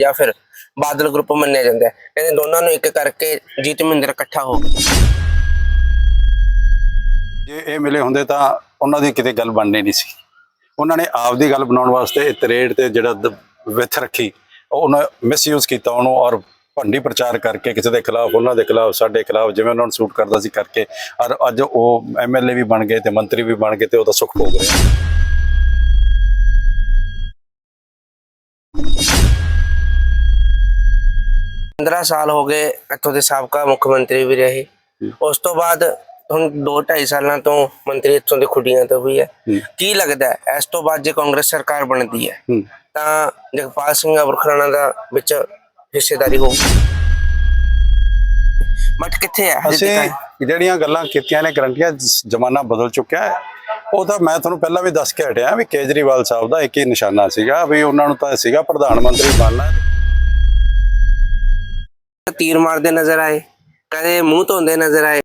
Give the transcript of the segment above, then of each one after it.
ਜਾਂ ਫਿਰ ਬਾਦਲ ਗਰੁੱਪ ਮੰਨਿਆ ਜਾਂਦਾ ਹੈ ਕਹਿੰਦੇ ਦੋਨਾਂ ਨੂੰ ਇੱਕ ਕਰਕੇ ਜੀਤ ਮਹਿੰਦਰ ਇਕੱਠਾ ਹੋ। ਗਿਆ ਜੇ ਇਹ ਮਿਲੇ ਹੁੰਦੇ ਤਾਂ ਉਹਨਾਂ ਦੀ ਕਿਤੇ ਗੱਲ ਬਣਨੀ ਨਹੀਂ ਸੀ। ਉਹਨਾਂ ਨੇ ਆਪਦੀ ਗੱਲ ਬਣਾਉਣ ਵਾਸਤੇ ਇਹ ਤਰੇੜ ਤੇ ਜਿਹੜਾ ਦ- ਵਿੱਥ ਰੱਖੀ, ਉਹ ਉਹਨਾਂ ਮਿਸਯੂਜ਼ ਕੀਤਾ ਉਹਨੂੰ ਔਰ ਭੰਡੀ ਪ੍ਰਚਾਰ ਕਰਕੇ ਕਿਸੇ ਦੇ ਖਿਲਾਫ, ਉਹਨਾਂ ਦੇ ਖਿਲਾਫ, ਸਾਡੇ ਖਿਲਾਫ ਜਿਵੇਂ ਉਹਨਾਂ ਨੂੰ ਸੂਟ ਕਰਦਾ ਸੀ ਕਰਕੇ, ਔਰ ਅੱਜ ਉਹ ਐਮਐਲਏ ਵੀ ਬਣ ਗਏ ਤੇ ਮੰਤਰੀ ਵੀ ਬਣ ਗਏ ਤੇ ਉਹਦਾ ਸੁੱਖ ਭੋਗ ਰਹੇ। 15 ਸਾਲ ਹੋ ਗਏ ਇੱਥੋਂ ਦੇ ਸਾਬਕਾ ਮੁੱਖ ਮੰਤਰੀ ਵੀ ਰਹੇ। ਉਸ ਤੋਂ ਬਾਅਦ ਹੁਣ 2.5 ਸਾਲਾਂ ਤੋਂ ਮੰਤਰੀ ਇੱਥੋਂ ਦੇ ਖੁੱਡੀਆਂ ਤੋਂ ਵੀ ਹੈ। ਕੀ ਲੱਗਦਾ ਹੈ? ਇਸ ਤੋਂ ਬਾਅਦ ਜੇ ਕਾਂਗਰਸ ਸਰਕਾਰ ਬਣਦੀ ਹੈ ਤਾਂ ਜਗਪਾਲ ਸਿੰਘ ਅਬਰਖਰਾਣਾ ਦਾ ਵਿੱਚ ਹਿੱਸੇਦਾਰੀ ਹੋਊ। ਬਟ ਕਿੱਥੇ ਹੈ? ਅਸੀਂ ਜਿਹੜੀਆਂ ਗੱਲਾਂ ਕੀਤੀਆਂ ਨੇ ਗਰੰਟੀਆਂ ਜ਼ਮਾਨਾ ਬਦਲ ਚੁੱਕਿਆ ਹੈ। ਉਹ ਤਾਂ ਮੈਂ ਤੁਹਾਨੂੰ ਪਹਿਲਾਂ ਵੀ ਦੱਸ ਕੇ ਹਟਿਆ ਵੀ ਕੇਜਰੀਵਾਲ ਸਾਹਿਬ ਦਾ ਇੱਕ ਹੀ ਨਿਸ਼ਾਨਾ ਸੀਗਾ ਵੀ ਉਹਨਾਂ ਨੂੰ ਤਾਂ ਸੀਗਾ ਪ੍ਰਧਾਨ ਮੰਤਰੀ ਬਣਨਾ। ਤੀਰ ਮਾਰਦੇ ਨਜ਼ਰ ਆਏ ਕਦੇ ਮੂੰਹ ਧੋਂਦੇ ਨਜ਼ਰ ਆਏ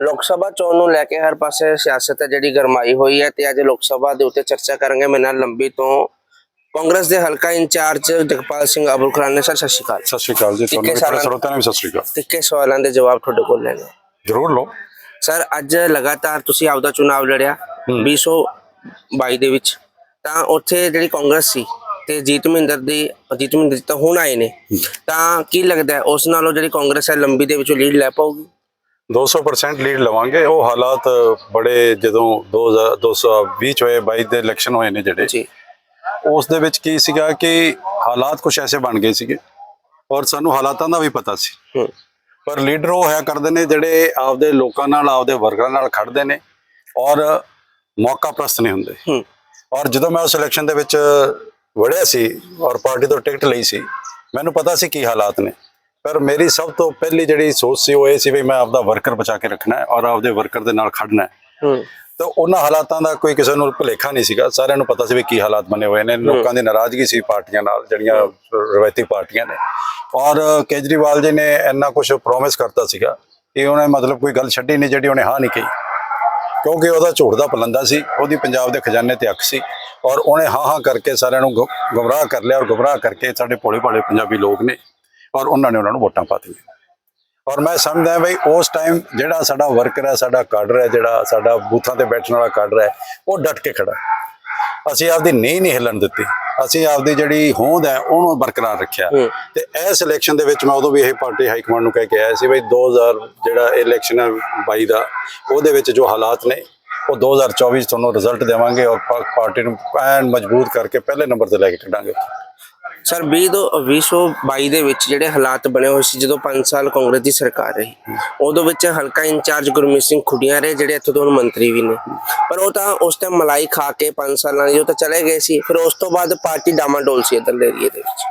ਲੋਕ ਸਭਾ ਚੋਣ ਨੂੰ ਲੈ ਕੇ ਹਰ ਪਾਸੇ ਸਿਆਸਤ ਹੈ ਜਿਹੜੀ ਗਰਮਾਈ ਹੋਈ ਹੈ ਤੇ ਅੱਜ ਲੋਕ ਸਭਾ ਦੇ ਉੱਤੇ ਚਰਚਾ ਕਰਾਂਗੇ ਮੇਰੇ ਨਾਲ ਲੰਬੀ ਤੋਂ ਕਾਂਗਰਸ ਦੇ ਹਲਕਾ ਇੰਚਾਰਜ ਜਗਪਾਲ ਸਿੰਘ ਅਬੁਲ ਖੁਰਾਨ ਨੇ ਸਰ ਸਤਿ ਸ਼੍ਰੀ ਅਕਾਲ ਸਤਿ ਸ਼੍ਰੀ ਅਕਾਲ ਜੀ ਤੁਹਾਨੂੰ ਸਾਡੇ ਸਰੋਤਿਆਂ ਨੂੰ ਵੀ ਸਤਿ ਸ਼੍ਰੀ ਅਕਾਲ ਤਿੱਕੇ ਸਵਾਲਾਂ ਦੇ ਜਵਾਬ ਤੁਹਾਡੇ ਕੋਲ ਲੈਣੇ ਜ਼ਰੂਰ ਲਓ ਸਰ ਅੱਜ ਲਗਾਤਾਰ ਤੁਸੀਂ ਆਪਦਾ ਚੁਣਾਵ ਲੜਿਆ 2022 ਦੇ ਵਿੱਚ। ਤਾਂ ਉੱਥੇ ਜਿਹੜੀ ਕਾਂਗਰਸ ਸੀ ਤੇ ਜੀਤ ਮਹਿੰਦਰ ਦੀ ਜੀਤ ਮਹਿੰਦਰ ਤਾਂ ਹੁਣ ਆਏ ਨੇ। ਤਾਂ ਕੀ ਲੱਗਦਾ ਉਸ ਨਾਲੋਂ ਜਿਹੜੀ ਕਾਂਗਰਸ ਹੈ ਲੰਬੀ ਦੇ ਵਿੱਚੋਂ ਲੀਡ ਲੈ ਪਾਊਗੀ? 200% ਲੀਡ ਲਵਾਂਗੇ। ਉਹ ਹਾਲਾਤ ਬੜੇ ਜਦੋਂ 2000 220 ਚ ਹੋਏ 22 ਦੇ ਇਲੈਕਸ਼ਨ ਹੋਏ ਨੇ ਜਿਹੜੇ। ਜੀ। ਉਸ ਦੇ ਵਿੱਚ ਕੀ ਸੀਗਾ ਕਿ ਹਾਲਾਤ ਕੁਝ ਐਸੇ ਬਣ ਗਏ ਸੀਗੇ। ਔਰ ਸਾਨੂੰ ਹਾਲਾਤਾਂ ਦਾ ਵੀ ਪਤਾ ਸੀ। ਪਰ ਲੀਡਰ ਉਹ ਹੋਇਆ ਕਰਦੇ ਨੇ ਜਿਹੜੇ ਆਪਦੇ ਲੋਕਾਂ ਨਾਲ ਆਪਦੇ ਵਰਕਰਾਂ ਨਾਲ ਖੜਦੇ ਨੇ ਔਰ ਮੌਕਾ ਪ੍ਰਸਤ ਨਹੀਂ ਹੁੰਦੇ। ਹੂੰ। ਔਰ ਜਦੋਂ ਮੈਂ ਉਸ ਇਲੈਕਸ਼ਨ ਦੇ ਵਿੱਚ ਵੜਿਆ ਸੀ ਔਰ ਪਾਰਟੀ ਤੋਂ ਟਿਕਟ ਲਈ ਸੀ ਮੈਨੂੰ ਪਤਾ ਸੀ ਕੀ ਹਾਲਾਤ ਨੇ। ਪਰ ਮੇਰੀ ਸਭ ਤੋਂ ਪਹਿਲੀ ਜਿਹੜੀ ਸੋਚ ਸੀ ਉਹ ਇਹ ਸੀ ਵੀ ਮੈਂ ਆਪਦਾ ਵਰਕਰ ਬਚਾ ਕੇ ਰੱਖਣਾ ਹੈ ਔਰ ਆਪਦੇ ਵਰਕਰ ਦੇ ਨਾਲ ਖੜਨਾ ਹੈ। ਹੂੰ। ਤਾਂ ਉਹਨਾਂ ਹਾਲਾਤਾਂ ਦਾ ਕੋਈ ਕਿਸੇ ਨੂੰ ਭੁਲੇਖਾ ਨਹੀਂ ਸੀਗਾ। ਸਾਰਿਆਂ ਨੂੰ ਪਤਾ ਸੀ ਵੀ ਕੀ ਹਾਲਾਤ ਬਣੇ ਹੋਏ ਨੇ। ਲੋਕਾਂ ਦੀ ਨਾਰਾਜ਼ਗੀ ਸੀ ਪਾਰਟੀਆਂ ਨਾਲ ਜਿਹੜੀਆਂ ਰਵਾਇਤੀ ਪਾਰਟੀਆਂ ਨੇ। ਔਰ ਕੇਜਰੀਵਾਲ ਜੀ ਨੇ ਇੰਨਾ ਕੁਝ ਪ੍ਰੋਮਿਸ ਕਰਤਾ ਸੀਗਾ ਕਿ ਉਹਨੇ ਮਤਲਬ ਕੋਈ ਗੱਲ ਛੱਡੀ ਨਹੀਂ ਜਿਹੜੀ ਉਹਨੇ ਹਾਂ ਨਹੀਂ ਕਹੀ। ਕਿਉਂਕਿ ਉਹਦਾ ਝੂਠ ਦਾ ਪਲੰਦਾ ਸੀ। ਉਹਦੀ ਪੰਜਾਬ ਦੇ ਖਜ਼ਾਨੇ ਤੇ ਅੱਖ ਸੀ। ਔਰ ਉਹਨੇ ਹਾਂ ਹਾਂ ਕਰਕੇ ਸਾਰਿਆਂ ਨੂੰ ਗੁੰਮਰਾਹ ਕਰ ਲਿਆ ਔਰ ਗੁੰਮਰਾਹ ਕਰਕੇ ਸਾਡੇ ਭੋਲੇ ਭਾਲੇ ਪੰਜਾਬੀ ਲੋਕ ਨੇ। ਔਰ ਉਹਨਾਂ ਨੇ ਉਹਨਾਂ ਨੂੰ ਵੋਟਾਂ ਪਾ ਦਿੱਤੀਆਂ। ਔਰ ਮੈਂ ਸਮਝਦਾ ਬਈ ਉਸ ਟਾਈਮ ਜਿਹੜਾ ਸਾਡਾ ਵਰਕਰ ਹੈ ਸਾਡਾ ਕਾਡਰ ਹੈ ਜਿਹੜਾ ਸਾਡਾ ਬੂਥਾਂ ਤੇ ਬੈਠਣ ਵਾਲਾ ਕਾਡਰ ਹੈ ਉਹ ਡਟ ਕੇ ਖੜਾ ਅਸੀਂ ਆਪਦੀ ਨੀਂਹ ਨਹੀਂ ਹਿੱਲਣ ਦਿੱਤੀ। ਅਸੀਂ ਆਪਦੀ ਜਿਹੜੀ ਹੋਂਦ ਹੈ ਉਹਨੂੰ ਬਰਕਰਾਰ ਰੱਖਿਆ। ਤੇ ਇਸ ਇਲੈਕਸ਼ਨ ਦੇ ਵਿੱਚ ਮੈਂ ਉਦੋਂ ਵੀ ਇਹ ਪਾਰਟੀ ਹਾਈ ਕਮਾਂਡ ਨੂੰ ਕਹਿ ਕੇ ਆਇਆ ਸੀ ਬਈ 2000 ਜਿਹੜਾ ਇਲੈਕਸ਼ਨ ਹੈ 22 ਦਾ ਉਹਦੇ ਵਿੱਚ ਜੋ ਹਾਲਾਤ ਨੇ ਉਹ 2024 'ਚ ਤੁਹਾਨੂੰ ਰਿਜ਼ਲਟ ਦੇਵਾਂਗੇ ਔਰ ਪਾਰਟੀ ਨੂੰ ਐਨ ਮਜ਼ਬੂਤ ਕਰਕੇ ਪਹਿਲੇ ਨੰਬਰ ਤੇ ਲੈ ਕੇ ਕੱਢਾਂਗੇ। ਸਰ 20 ਤੋਂ 2022 ਦੇ ਵਿੱਚ ਜਿਹੜੇ ਹਾਲਾਤ ਬਣੇ ਹੋਏ ਸੀ ਜਦੋਂ 5 ਸਾਲ ਕਾਂਗਰਸ ਦੀ ਸਰਕਾਰ ਰਹੀ ਉਦੋਂ ਵਿੱਚ ਹਲਕਾ ਇੰਚਾਰਜ ਗੁਰਮੀਤ ਸਿੰਘ ਖੁੱਡੀਆਂ ਰਹੇ ਜਿਹੜੇ ਇੱਥੋਂ ਹੁਣ ਮੰਤਰੀ ਵੀ ਨੇ। ਪਰ ਉਹ ਤਾਂ ਉਸ ਟਾਈਮ ਮਲਾਈ ਖਾ ਕੇ 5 ਸਾਲਾਂ ਦੀ ਉਹ ਤਾਂ ਚਲੇ ਗਏ ਸੀ ਫਿਰ ਉਸ ਤੋਂ ਬਾਅਦ ਪਾਰਟੀ ਡਾਮਾਡੋਲ ਸੀ ਇਧਰਲੇ ਏਰੀਏ ਦੇ ਵਿੱਚ।